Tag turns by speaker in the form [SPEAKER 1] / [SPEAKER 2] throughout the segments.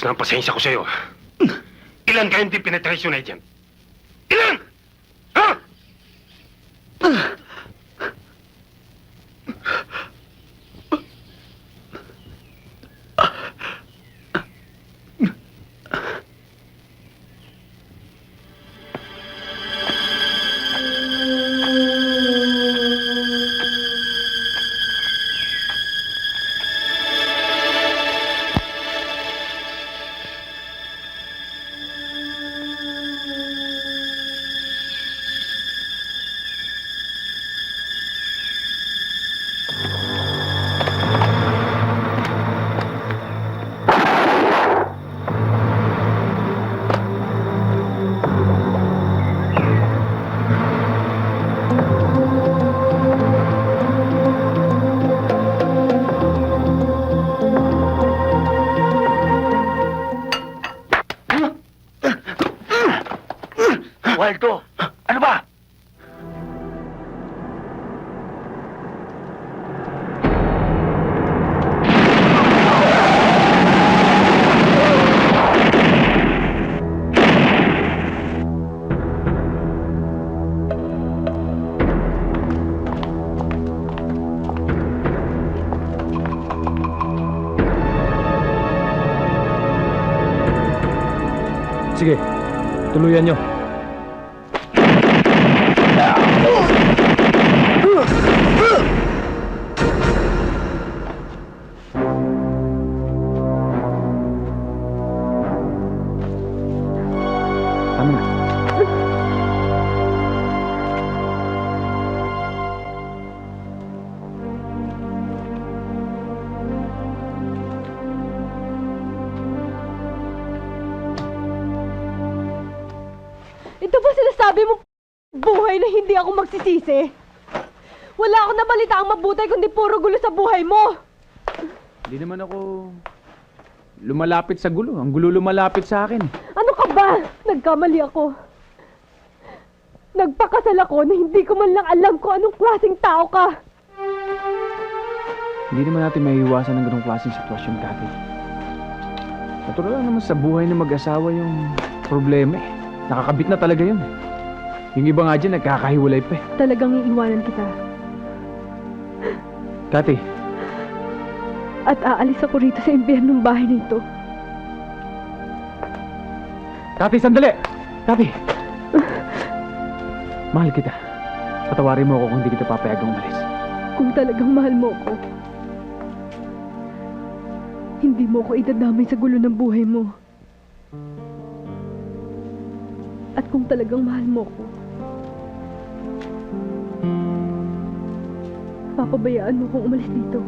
[SPEAKER 1] Ubus na ang pasensya ko sa'yo. Ilan kayo hindi penetration agent? Ilan? Ha?
[SPEAKER 2] Waldo, ano ba?
[SPEAKER 3] Sige, tuluyan nyo.
[SPEAKER 4] Ito ba sinasabi mo buhay na hindi ako magsisisi? Wala akong nabalita ang mabuti kundi puro gulo sa buhay mo.
[SPEAKER 3] Hindi naman ako lumalapit sa gulo. Ang gulo lumalapit sa akin.
[SPEAKER 4] Ano ka ba? Nagkamali ako. Nagpakasal ako na hindi ko man lang alam kung anong klaseng tao ka.
[SPEAKER 3] Hindi naman natin maiiwasan ng ganong klaseng sitwasyon dati. Natural lang naman sa buhay ng mag-asawa yung problema eh. Nakakabit na talaga yun. Yung iba nga dyan, nagkakahiwalay pa eh.
[SPEAKER 4] Talagang iiwanan kita.
[SPEAKER 3] Kati,
[SPEAKER 4] At aalis ako rito sa impyernong bahay nito.
[SPEAKER 3] Kati, sandali! Kati! Mahal kita. Patawarin mo ako kung hindi kita papayagang umalis.
[SPEAKER 4] Kung talagang mahal mo ako, hindi mo ako idadamay sa gulo ng buhay mo. At kung talagang mahal mo ako, papabayaan mo kong umalis dito.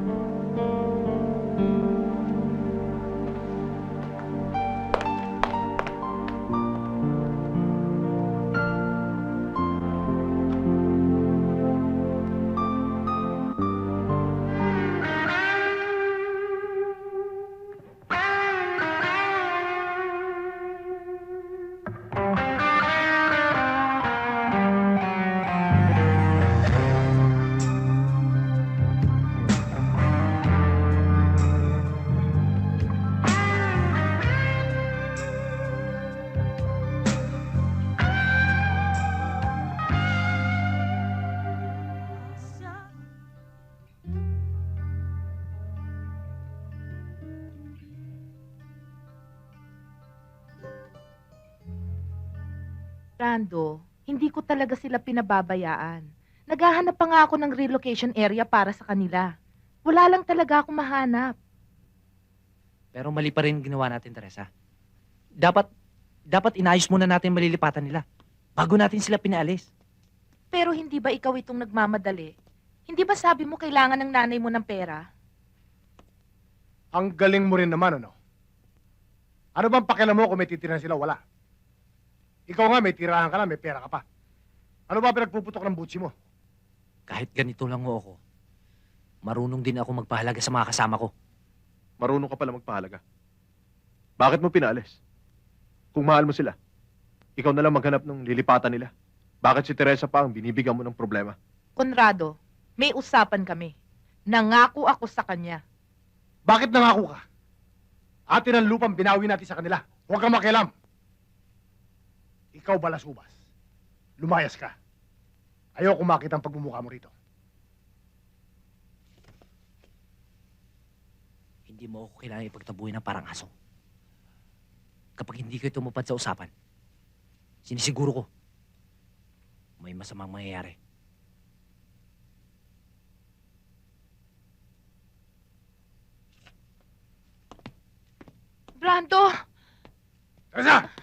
[SPEAKER 5] Rando, hindi ko talaga sila pinababayaan. Naghahanap pa nga ako ng relocation area para sa kanila. Wala lang talaga ako mahanap.
[SPEAKER 2] Pero mali pa rin ginawa natin, Teresa. Dapat, dapat inayos muna natin malilipatan nila. Bago natin sila pinaalis.
[SPEAKER 5] Pero hindi ba ikaw itong nagmamadali? Hindi ba sabi mo kailangan ng nanay mo ng pera?
[SPEAKER 6] Ang galing mo rin naman, ano? Ano bang pakialam mo kung may titirahan sila? Wala. Ikaw nga, may tirahan ka na, may pera ka pa. Ano ba pinagpuputok ng butsi mo?
[SPEAKER 2] Kahit ganito lang ho ako, marunong din ako magpahalaga sa mga kasama ko.
[SPEAKER 7] Marunong ka pala magpahalaga. Bakit mo pinaalis? Kung mahal mo sila, ikaw na lang maghanap ng lilipatan nila. Bakit si Teresa pa ang binibigyan mo ng problema?
[SPEAKER 5] Conrado, may usapan kami. Nangako ako sa kanya.
[SPEAKER 6] Bakit nangako ka? Atin ang lupang binawi natin sa kanila. Huwag kang makialam. Ikaw balasubas. Lumayas ka. Ayoko makita ang pagmumukha mo rito.
[SPEAKER 2] Hindi mo ako kailangan ipagtabuhin ng parang aso. Kapag hindi kayo tumupad sa usapan, sinisiguro ko, may masamang mangyayari.
[SPEAKER 5] Brando!
[SPEAKER 6] Teresa!